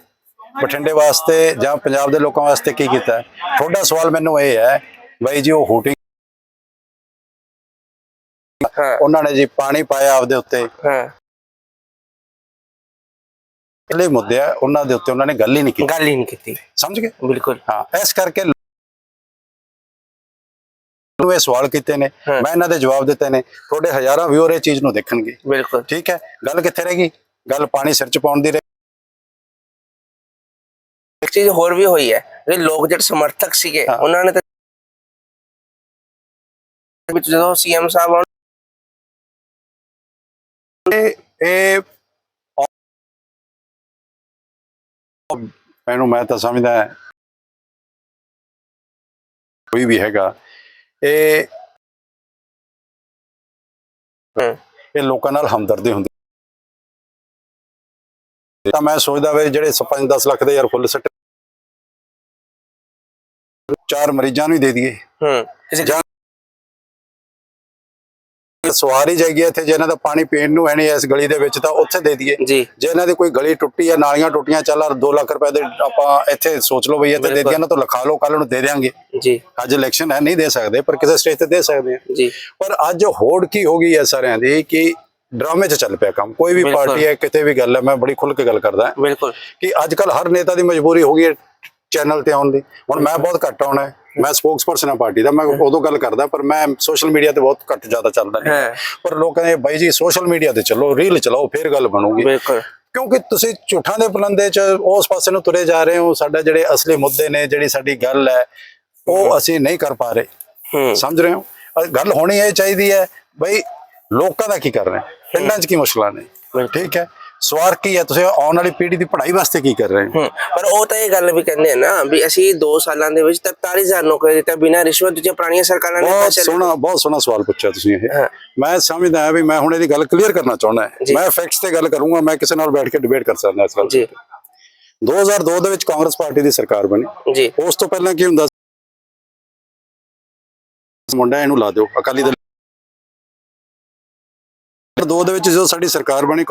ਬਠਿੰਡੇ ਵਾਸਤੇ ਜਾਂ ਪੰਜਾਬ ਦੇ ਲੋਕਾਂ ਵਾਸਤੇ ਕੀ ਕੀਤਾ ਹੈ? ਤੁਹਾਡਾ ਸਵਾਲ ਮੈਨੂੰ ਇਹ ਹੈ ਬਾਈ ਜੀ ਉਹ ਹੂਟਿੰਗ ਉਹਨਾਂ ਨੇ ਜੀ ਪਾਣੀ ਪਾਇਆ ਆਪਦੇ ਉੱਤੇ। ਹਾਂ। ਇਹਲੇ ਮੁੱਦੇ ਆ ਉਹਨਾਂ ਦੇ ਉੱਤੇ ਉਹਨਾਂ ਨੇ ਗੱਲ ਹੀ ਨਹੀਂ ਕੀਤੀ। ਗੱਲ ਹੀ ਨਹੀਂ ਕੀਤੀ। ਸਮਝ ਗਏ? ਬਿਲਕੁਲ। ਹਾਂ ਇਸ ਕਰਕੇ ਨੂੰ ਇਹ ਸਵਾਲ ਕੀਤੇ ਨੇ। ਮੈਂ ਇਹਨਾਂ ਦੇ ਜਵਾਬ ਦਿੱਤੇ ਨੇ ਤੁਹਾਡੇ ਹਜ਼ਾਰਾਂ ਵਿਊਅਰ ਇਹ ਚੀਜ਼ ਨੂੰ ਦੇਖਣਗੇ। ਬਿਲਕੁਲ। ਠੀਕ ਹੈ? ਗੱਲ ਕਿੱਥੇ ਰਹਿ ਗਈ? ਗੱਲ ਪਾਣੀ ਸਿਰ ਚ ਪਾਉਣ ਦੀ ਰਹਿ ਇੱਕ ਚੀਜ਼ ਹੋਰ ਵੀ ਹੋਈ ਹੈ ਕਿ ਲੋਕ ਜਿਹੜੇ ਸਮਰਥਕ ਸੀਗੇ। ਉਹਨਾਂ ਨੇ ਤਾਂ ਵਿੱਚ ਜਦੋਂ ਸੀਐਮ ਸਾਹਿਬ ਆਉਣ ਇਹ ਮੈਨੂੰ ਮੈਂ ਤਾਂ ਸਮਝਦਾ ਕੋਈ ਵੀ ਹੈਗਾ ਇਹ ਇਹ ਲੋਕਾਂ ਨਾਲ ਹਮਦਰਦੀ ਹੁੰਦੀ ਤਾਂ ਮੈਂ ਸੋਚਦਾ ਵੇ ਜਿਹੜੇ 5-10 ਲੱਖ ਦੇ ਯਾਰ ਫੁੱਲ ਸੱਟ ਚਾਰ ਮਰੀਜ਼ਾਂ ਨੂੰ ਹੀ ਦੇ ਦਈਏ। ਹੂੰ। ਜਾਂ ਸਵਾਰੀ ਜਾਈਏ ਇੱਥੇ ਜੇ ਇਹਨਾਂ ਦਾ ਪਾਣੀ ਪੀਣ ਨੂੰ ਹੈ ਨਹੀਂ ਇਸ ਗਲੀ ਦੇ ਵਿੱਚ ਤਾਂ ਉੱਥੇ ਦੇ ਦਈਏ। ਜੀ। ਇਹਨਾਂ ਦੀ ਕੋਈ ਗਲੀ ਟੁੱਟੀ ਹੈ ਨਾਲੀਆਂ ਟੁੱਟੀਆਂ ਚੱਲ 2 ਲੱਖ ਰੁਪਏ ਦੇ ਆਪਾਂ ਇੱਥੇ ਸੋਚ ਲਓ ਬਈ ਇੱਥੇ ਦੇ। ਦਿਆਂ ਨਾ ਤਾਂ ਲਿਖਾ ਲਓ ਕੱਲ ਨੂੰ ਦੇ ਦੇਾਂਗੇ ਜੀ। ਅੱਜ ਇਲੈਕਸ਼ਨ ਹੈ ਨਹੀਂ ਦੇ ਸਕਦੇ ਪਰ ਕਿਸੇ ਸਟੇਜ ਤੇ ਦੇ ਸਕਦੇ ਆ। ਜੀ। ਪਰ ਅੱਜ ਹੋੜ ਕੀ ਹੋ ਗਈ ਹੈ ਸਾਰਿਆਂ ਦੀ ਕਿ ਡਰਾਮੇ 'ਚ ਚੱਲ ਪਿਆ ਕੰਮ। ਕੋਈ ਵੀ। ਪਾਰਟੀ ਹੈ ਕਿਤੇ ਵੀ ਗੱਲ ਹੈ ਮੈਂ ਬੜੀ ਖੁੱਲ ਕੇ ਗੱਲ ਕਰਦਾ ਬਿਲਕੁਲ। ਕਿ ਅੱਜ ਕੱਲ ਹਰ ਨੇਤਾ ਦੀ ਮਜਬੂਰੀ ਹੋ ਗਈ ਹੈ ਚੈਨਲ ਤੇ ਆਉਣ ਦੀ। ਹੁਣ ਮੈਂ ਬਹੁਤ ਘੱਟ ਆਉਣਾ ਹੈ। ਮੈਂ ਸਪੋਕਸਪਰਸਨ ਹਾਂ ਪਾਰਟੀ ਦਾ ਮੈਂ ਉਦੋਂ ਗੱਲ ਕਰਦਾ ਪਰ ਮੈਂ ਸੋਸ਼ਲ ਮੀਡੀਆ ਤੇ ਬਹੁਤ ਘੱਟ ਜ਼ਿਆਦਾ ਚੱਲਦਾ ਨਹੀਂ ਪਰ ਲੋਕ ਕਹਿੰਦੇ ਬਾਈ ਜੀ ਸੋਸ਼ਲ ਮੀਡੀਆ ਤੇ ਚੱਲੋ ਰੀਲ ਚਲਾਓ ਫੇਰ ਗੱਲ ਬਣੂਗੀ। ਬਿਲਕੁਲ। ਕਿਉਂਕਿ ਤੁਸੀਂ ਝੂਠਾਂ ਦੇ ਪਲੰਦੇ 'ਚ ਉਸ ਪਾਸੇ ਨੂੰ ਤੁਰੇ ਜਾ ਰਹੇ ਹੋ ਸਾਡਾ ਜਿਹੜੇ ਅਸਲੀ ਮੁੱਦੇ ਨੇ ਜਿਹੜੀ ਸਾਡੀ ਗੱਲ ਹੈ ਉਹ ਅਸੀਂ ਨਹੀਂ ਕਰ ਪਾ ਰਹੇ। ਸਮਝ ਰਹੇ ਹੋ? ਗੱਲ ਹੋਣੀ ਇਹ ਚਾਹੀਦੀ ਹੈ ਬਈ ਲੋਕਾਂ ਦਾ ਕੀ ਕਰ ਰਹੇ ਹੈ? ਪਿੰਡਾਂ 'ਚ ਕੀ ਮੁਸ਼ਕਲਾਂ ਨੇ। ਠੀਕ ਹੈ? ਸਵਾਰ ਕੀ ਹੈ ਤੁਸੀਂ ਆਉਣ ਵਾਲੀ ਪੀੜ੍ਹੀ ਦੀ ਪੜ੍ਹਾਈ ਵਾਸਤੇ ਕੀ ਕਰ ਰਹੇ ਹੋ ਪਰ ਉਹ ਤਾਂ ਇਹ ਗੱਲ ਵੀ ਕਹਿੰਦੇ ਆ ਨਾ ਵੀ ਅਸੀਂ 2 ਸਾਲਾਂ ਦੇ ਵਿੱਚ 43000 ਨੌਕਰੀ ਦਿੱਤਾ ਬਿਨਾਂ ਰਿਸ਼ਵਤ ਦੂਜੀਆਂ ਪੁਰਾਣੀਆਂ ਸਰਕਾਰਾਂ ਨੇ ਬਹੁਤ। ਸੋਹਣਾ ਬਹੁਤ ਸੋਹਣਾ ਸਵਾਲ ਪੁੱਛਿਆ ਤੁਸੀਂ ਇਹ। ਮੈਂ ਸਮਝਦਾ ਹਾਂ ਵੀ ਮੈਂ ਹੁਣ ਇਹਦੀ ਗੱਲ ਕਲੀਅਰ ਕਰਨਾ ਚਾਹੁੰਦਾ। ਮੈਂ ਫੈਕਟਸ ਤੇ ਗੱਲ ਕਰੂੰਗਾ ਮੈਂ ਕਿਸੇ ਨਾਲ ਬੈਠ ਕੇ ਡਿਬੇਟ ਕਰ ਸਕਦਾ ਇਸ ਗੱਲ। ਜੀ 2002 ਦੇ ਵਿੱਚ ਕਾਂਗਰਸ ਪਾਰਟੀ ਦੀ ਸਰਕਾਰ ਬਣੀ ਜੀ ਉਸ ਤੋਂ ਪਹਿਲਾਂ ਕੀ ਹੁੰਦਾ ਸੀ ਮੁੰਡਾ ਇਹਨੂੰ ਲਾ ਦਿਓ ਅਕਾਲੀ ਦਲ ਦੋ ਦੇ ਵਿੱਚ ਜਦੋਂ ਸਾਡੀ ਸਰਕਾਰ ਬਣੀ।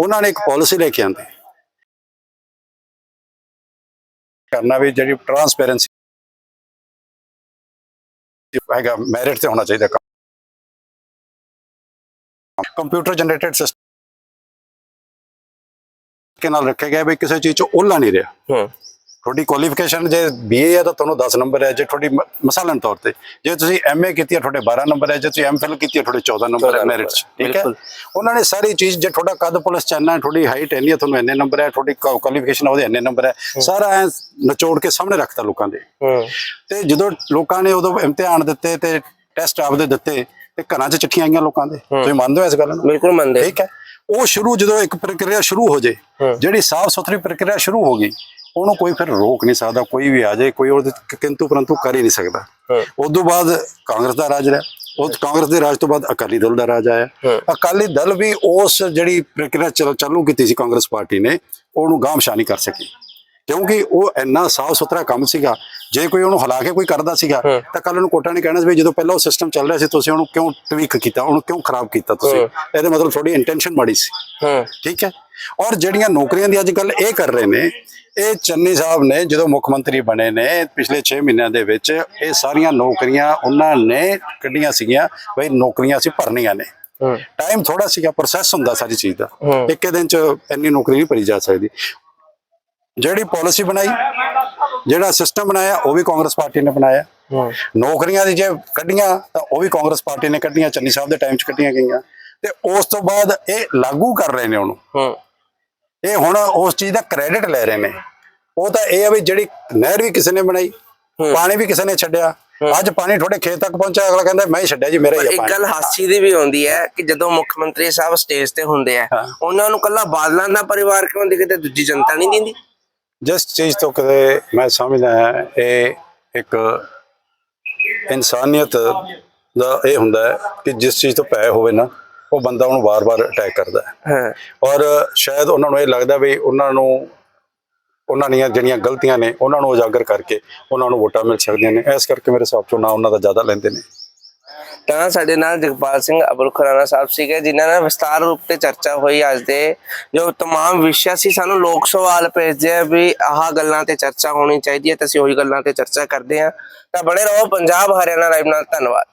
ਉਹਨਾਂ ਨੇ ਇੱਕ ਪਾਲਿਸੀ ਲੈ ਕੇ ਆਂਦੀ ਕਰਨਾ ਵੀ ਜਿਹੜੀ ਟਰਾਂਸਪੇਰੈਂਸੀ ਹੈਗਾ ਮੈਰਿਟ ਤੇ ਹੋਣਾ ਚਾਹੀਦਾ ਕੰਪਿਊਟਰ ਜਨਰੇਟਡ ਸਿਸਟਮ ਕੇ ਨਾਲ ਰੱਖਿਆ ਗਿਆ ਵੀ ਕਿਸੇ ਚੀਜ਼ ਚ ਓਲਾ ਨਹੀਂ ਰਿਹਾ। ਹੂੰ। ਤੁਹਾਡੀ ਕੁਆਲੀਫਿਕੇਸ਼ਨ ਜੇ ਬੀਏ ਹੈ ਤਾਂ ਤੁਹਾਨੂੰ 10 ਨੰਬਰ ਹੈ ਜੇ ਤੁਹਾਡੀ ਮਿਸਾਲਨ ਤੌਰ ਤੇ। ਜੇ ਤੁਸੀਂ ਐਮਏ ਕੀਤੀ ਹੈ ਤੁਹਾਡੇ 12 ਨੰਬਰ ਹੈ ਜੇ ਤੁਸੀਂ ਐਮਫਿਲ ਕੀਤੀ ਹੈ ਤੁਹਾਡੇ 14 ਨੰਬਰ 14 ਹੈ ਮੈਰਿਟ ਠੀਕ ਹੈ। ਉਹਨਾਂ ਨੇ ਸਾਰੀ ਚੀਜ਼ ਜੇ ਤੁਹਾਡਾ ਕੱਦ ਪੁਲਿਸ ਚ ਇੰਨਾ ਹੈ ਤੁਹਾਡੀ ਹਾਈਟ ਇੰਨੀ ਹੈ ਤੁਹਾਨੂੰ ਇੰਨੇ ਨੰਬਰ ਹੈ ਤੁਹਾਡੀ ਕੁਆਲੀਫਿਕੇਸ਼ਨ ਉਹਦੇ ਇੰਨੇ ਨੰਬਰ ਹੈ। ਸਾਰਾ ਐ ਨਚੋੜ ਕੇ ਸਾਹਮਣੇ ਰੱਖਤਾ ਲੋਕਾਂ ਦੇ। ਤੇ ਜਦੋਂ ਲੋਕਾਂ ਨੇ ਉਦੋਂ ਇਮਤਿਹਾਨ ਦਿੱਤੇ ਤੇ ਟੈਸਟ ਆਪਦੇ ਦਿੱਤੇ ਤੇ ਘਰਾਂ 'ਚ ਚਿੱਠੀਆਂ ਆਈਆਂ ਲੋਕਾਂ ਦੇ। ਤੁਸੀਂ ਮੰਨਦੇ ਹੋ ਇਸ ਗੱਲ ਨੂੰ? ਬਿਲਕੁਲ ਮੰਨਦੇ। ਠੀਕ ਹੈ? ਉਹ ਸ਼ੁਰੂ ਜਦੋਂ ਇੱਕ ਪ੍ਰਕਿਰਿਆ ਸ਼ੁਰੂ ਹੋ ਜੇ। ਜਿਹੜੀ ਸਾਫ਼ ਸੁਥਰੀ ਪ੍ਰਕਿਰਿਆ ਸ਼ੁਰੂ ਹੋ ਗਈ ਉਹਨੂੰ ਕੋਈ ਫਿਰ ਰੋਕ ਨਹੀਂ ਸਕਦਾ ਕੋਈ ਵੀ ਆ ਜਾਏ ਕੋਈ ਉਹਦੇ ਕਿੰਤੂ ਪਰੰਤੂ ਕਰ ਹੀ ਨਹੀਂ ਸਕਦਾ। ਉਸ ਤੋਂ ਬਾਅਦ ਕਾਂਗਰਸ ਦਾ ਰਾਜ ਰਿਹਾ। ਉਹ ਕਾਂਗਰਸ ਦੇ ਰਾਜ ਤੋਂ ਬਾਅਦ ਅਕਾਲੀ ਦਲ ਦਾ ਰਾਜ ਆਇਆ। ਅਕਾਲੀ ਦਲ ਵੀ ਉਸ ਜਿਹੜੀ ਪ੍ਰਕਿਰਿਆ ਚੱਲ- ਚਾਲੂ ਕੀਤੀ ਸੀ ਕਾਂਗਰਸ ਪਾਰਟੀ ਨੇ ਉਹਨੂੰ ਗਾਮਸ਼ਾ ਨਹੀਂ ਕਰ ਸਕੀ। ਕਿਉਂਕਿ ਉਹ ਇੰਨਾ ਸਾਫ਼ ਸੁਥਰਾ ਕੰਮ ਸੀਗਾ ਜੇ ਕੋਈ ਉਹਨੂੰ ਹਿਲਾ ਕੇ ਕੋਈ ਕਰਦਾ ਸੀਗਾ। ਤਾਂ ਕੱਲ ਉਹਨੂੰ ਕੋਟਾ ਨਹੀਂ ਕਹਿਣਾ ਸੀ ਵੀ ਜਦੋਂ ਪਹਿਲਾਂ ਉਹ ਸਿਸਟਮ ਚੱਲ ਰਿਹਾ ਸੀ ਤੁਸੀਂ ਉਹਨੂੰ ਕਿਉਂ ਟਵੀਕ ਕੀਤਾ ਉਹਨੂੰ ਕਿਉਂ ਖਰਾਬ ਕੀਤਾ ਤੁਸੀਂ। ਇਹਦੇ ਮਤਲਬ ਤੁਹਾਡੀ ਇੰਟੈਂਸ਼ਨ ਮਾੜੀ ਸੀ। ਹੂੰ। ਠੀਕ ਹੈ? ਔਰ ਜਿਹੜੀਆਂ ਨੌਕਰੀਆਂ ਦੀ ਅੱਜ ਕੱਲ ਇਹ ਕਰ ਰਹੇ ਨੇ ਇਹ ਚੰਨੀ ਸਾਹਿਬ ਨੇ ਜਦੋਂ ਮੁੱਖ ਮੰਤਰੀ ਬਣੇ ਨੇ ਪਿਛਲੇ 6 ਮਹੀਨਿਆਂ ਦੇ ਵਿੱਚ ਇਹ ਸਾਰੀਆਂ ਨੌਕਰੀਆਂ ਉਹਨਾਂ ਨੇ ਕੱਢੀਆਂ ਸੀਗੀਆਂ ਬਈ ਨੌਕਰੀਆਂ ਅਸੀਂ ਭਰਨੀਆਂ ਨੇ। ਟਾਈਮ ਥੋੜਾ ਸੀਗਾ ਪ੍ਰੋਸੈਸ ਹੁੰਦਾ ਸਾਰੀ ਚੀਜ਼ ਦਾ। ਇੱਕੇ ਦਿਨ ਚ ਇੰਨੀ ਨੌਕਰੀ ਨਹੀਂ ਭਰੀ ਜਾ ਸਕਦੀ। ਜਿਹੜੀ ਪਾਲਿਸੀ ਬਣਾਈ ਜਿਹੜਾ ਸਿਸਟਮ ਬਣਾਇਆ ਉਹ ਵੀ ਕਾਂਗਰਸ ਪਾਰਟੀ ਨੇ ਬਣਾਇਆ। ਨੌਕਰੀਆਂ ਦੀ ਜੇ ਕੱਢੀਆਂ ਤਾਂ ਉਹ ਵੀ ਕਾਂਗਰਸ ਪਾਰਟੀ ਨੇ ਕੱਢੀਆਂ ਚੰਨੀ ਸਾਹਿਬ ਦੇ ਟਾਈਮ 'ਚ ਕੱਢੀਆਂ ਗਈਆਂ। ਤੇ ਉਸ ਤੋਂ ਬਾਅਦ ਇਹ ਲਾਗੂ ਕਰ ਰਹੇ ਨੇ ਉਹਨੂੰ। ਇਹ ਹੁਣ ਉਸ ਚੀਜ਼ ਦਾ ਕ੍ਰੈਡਿਟ ਲੈ ਰਹੇ ਨੇ। ਉਹ ਤਾਂ ਇਹ ਆ ਵੀ ਜਿਹੜੀ ਨਹਿਰ ਵੀ ਕਿਸੇ ਨੇ ਬਣਾਈ। ਪਾਣੀ ਵੀ ਕਿਸੇ ਨੇ ਛੱਡਿਆ। ਅੱਜ ਪਾਣੀ ਤੁਹਾਡੇ ਖੇਤ ਤੱਕ ਪਹੁੰਚਿਆ ਅਗਲਾ ਕਹਿੰਦਾ ਮੈਂ ਹੀ ਛੱਡਿਆ ਜੀ ਮੇਰਾ ਹੀ ਇੱਕ ਆ ਗੱਲ ਪਾਣੀ ਹਾਸੀ ਦੀ ਵੀ ਹੁੰਦੀ ਹੈ ਕਿ ਜਦੋਂ ਮੁੱਖ ਮੰਤਰੀ ਸਾਹਿਬ ਸਟੇਜ ਤੇ ਹੁੰਦੇ ਆ। ਉਹਨਾਂ ਨੂੰ ਕੱਲਾ ਬਾਦਲਾਂ ਦਾ ਪਰਿਵਾਰ ਕਿਉਂ ਦਿਖਦੇ ਦੂਜੀ ਜਨਤਾ ਨਹੀਂ ਦਿੰਦੀ? ਜਿਸ ਚੀਜ਼ ਤੋਂ ਕਦੇ ਮੈਂ ਸਮਝਦਾ ਹਾਂ ਇਹ ਇੱਕ ਇਨਸਾਨੀਅਤ ਦਾ ਇਹ ਹੁੰਦਾ ਹੈ ਕਿ ਜਿਸ ਚੀਜ਼ ਤੋਂ ਭੈ ਹੋਵੇ ਨਾ ਉਹ ਬੰਦਾ ਉਹਨੂੰ ਵਾਰ-ਵਾਰ ਅਟੈਕ ਕਰਦਾ ਹੈ। ਔਰ ਸ਼ਾਇਦ ਉਹਨਾਂ ਨੂੰ ਇਹ ਲੱਗਦਾ ਵੀ ਉਹਨਾਂ ਨੂੰ ਉਹਨਾਂ ਦੀਆਂ ਜਿਹੜੀਆਂ ਗਲਤੀਆਂ ਨੇ ਉਹਨਾਂ ਨੂੰ ਉਜਾਗਰ ਕਰਕੇ ਉਹਨਾਂ ਨੂੰ ਵੋਟਾਂ ਮਿਲ ਸਕਦੀਆਂ ਨੇ। ਇਸ ਕਰਕੇ ਮੇਰੇ ਹਿਸਾਬ ਚੋਂ ਨਾ ਉਹਨਾਂ ਦਾ ਜ਼ਿਆਦਾ ਲੈਂਦੇ ਨੇ। ਤਾਂ ਸਾਡੇ ਨਾਲ ਜਗਪਾਲ ਸਿੰਘ ਅਬੁਲ ਖੁਰਾਨਾ ਸਾਹਿਬ ਸੀਗੇ ਜਿਨ੍ਹਾਂ ਨਾਲ ਵਿਸਤਾਰ ਰੂਪ ਤੇ ਚਰਚਾ ਹੋਈ ਅੱਜ ਦੇ ਜੋ ਤਮਾਮ ਵਿਸ਼ਾ ਸੀ। ਸਾਨੂੰ ਲੋਕ ਸਵਾਲ ਭੇਜਦੇ ਆ ਵੀ ਆਹ ਗੱਲਾਂ ਤੇ ਚਰਚਾ ਹੋਣੀ ਚਾਹੀਦੀ ਹੈ ਤੇ ਅਸੀਂ ਉਹੀ ਗੱਲਾਂ ਤੇ ਚਰਚਾ ਕਰਦੇ ਹਾਂ। ਤਾਂ ਬਣੇ ਰਹੋ ਪੰਜਾਬ ਹਰਿਆਣਾ ਲਾਈਵ ਨਾਲ। ਧੰਨਵਾਦ।